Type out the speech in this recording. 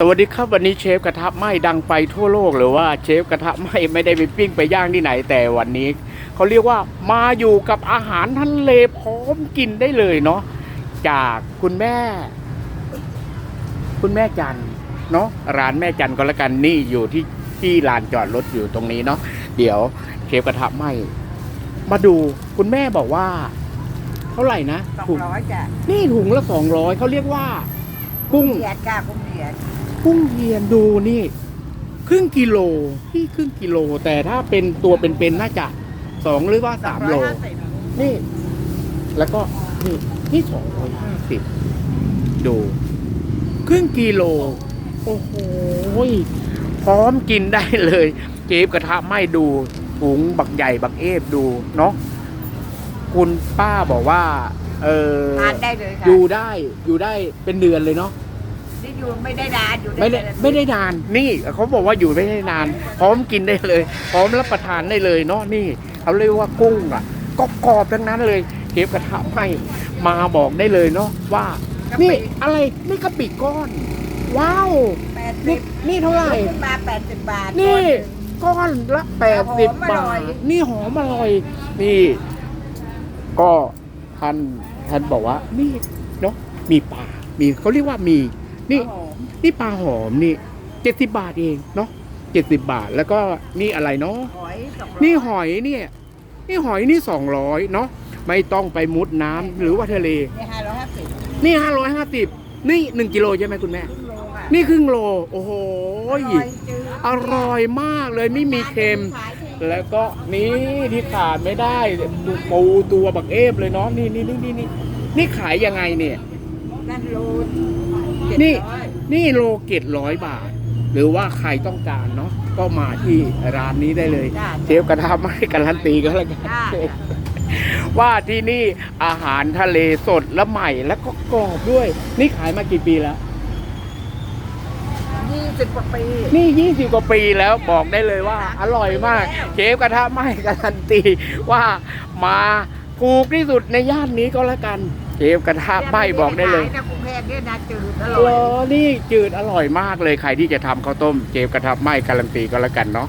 สวัสดีครับวันนี้เชฟกระทะไหม้ดังไปทั่วโลกหรือว่าเชฟกระทะไหม้ไม่ได้ไปปิ้งไปย่างที่ไหนแต่วันนี้เขาเรียกว่ามาอยู่กับอาหารทะเลพร้อมกินได้เลยเนาะจากคุณแม่ คุณแม่จันเนาะร้านแม่จันก็แล้วกันนี่อยู่ที่ที่ลานจอดรถอยู่ตรงนี้เนาะเดี๋ยวเชฟกระทะไหม้มาดูคุณแม่บอกว่า เท่าไหร่นะสองถุงร้อยจ้ะนี่ถุงละสองร้อยเขาเรียกว่า กุ้งเหรียญค่ะคุณเหรียญ กุ้งเทียนดูนี่ ครึ่งกิโลที่ครึ่งกิโล แต่ถ้าเป็นตัวเป็นๆน่าจะสองหรือว่าสามโลร้อยห้สิบนี่ แล้วก็นี่นี่สองร้อยห้าสิบดู ครึ่งกิโล โอ้โหพร้อมกินได้เลย เจฟกระทะไม่ดูถุงบักใหญ่บักเอฟดูเนาะคุณป้าบอกว่า เออทานได้เลยค่ะอยู่ได้อยู่ได้เป็นเดือนเลยเนาะนี่ อยู่ไม่ได้นานอยู่ไม่ได้เอนไม่ได้นาน นี่เขาบอกว่าอยู่ไม่ได้นาน พร้อมกินได้เลย พร้อมรับประทานได้เลยเนาะนี่เขาเรียกว่ากุ้งอะก็กรอบทั้งนั้นเลยเชฟกระทะไม่มาบอกได้เลยเนาะว่า นี่อะไรนี่กะปิก้อน ว้าวแปดสินี่บนี่เท่าไหร่ขึ้นมาแปดสิบบาทนี่ก้อนละแปดสิบหอมอร่บาอยทนี่หอมอร่อยนี่ ก็ท่านท่านบอกว่านี่เนาะมีปลามีเขาเรียกว่ามี นี่หอมนี่ปลาหอมนี่เจ็ดสิบาทเองเนาะเจ็ดสิบาทแล้วก็นี่อะไรเนาะหอยสองร้อยนี่หอยเนี่ยนี่หอยนี่สองร้อยเนาะไม่ต้องไปมุดน้ำหรือว่าทะเลนี่ห้าร้อยห้าสิบนี่ห้าร้อยห้าสิบนี่หนึ่งกิโลใช่ไหมคุณแม่ ครึ่งโลค่ะนี่ครึ่งโล โอ้โหอร่อยจืดอร่อยมากเลยไม่มีเค็ม ขายที่แล้วก็นี่ที่ขาดไม่ได้ปูตัวบักเอฟเลยเนาะนี่นี่นี่นี่นี่นี่ขายยังไงเนี่ย นั่นโล นี่เจ็ดร้อยนี่โลเกตร้อยบาท หรือว่าใครต้องการเนาะก็มาที่ร้านนี้ได้เลย จ้าเชฟกระทะไม่การันตีก็แล้วกันจ้าว่าที่นี่อาหารทะเลสดและใหม่แล้วก็กรอบด้วย นี่ขายมากี่ปีแล้ว ยี่สิบกว่าปี นี่ 20 กว่าปีแล้วบอกได้เลยว่า อร่อยมาก เชฟกระทะไม่การันตีว่ามาถูกที่สุดในย่านนี้ก็แล้วกัน เชฟกระทะไม่บอกได้เลยขนะกรุงเทพเนี่ยนะจืดอร่อยอนี่จืดอร่อยมากเลยใครที่จะทำข้าวต้มเจฟกระทะไม้การันตีก็แล้วกันเนาะ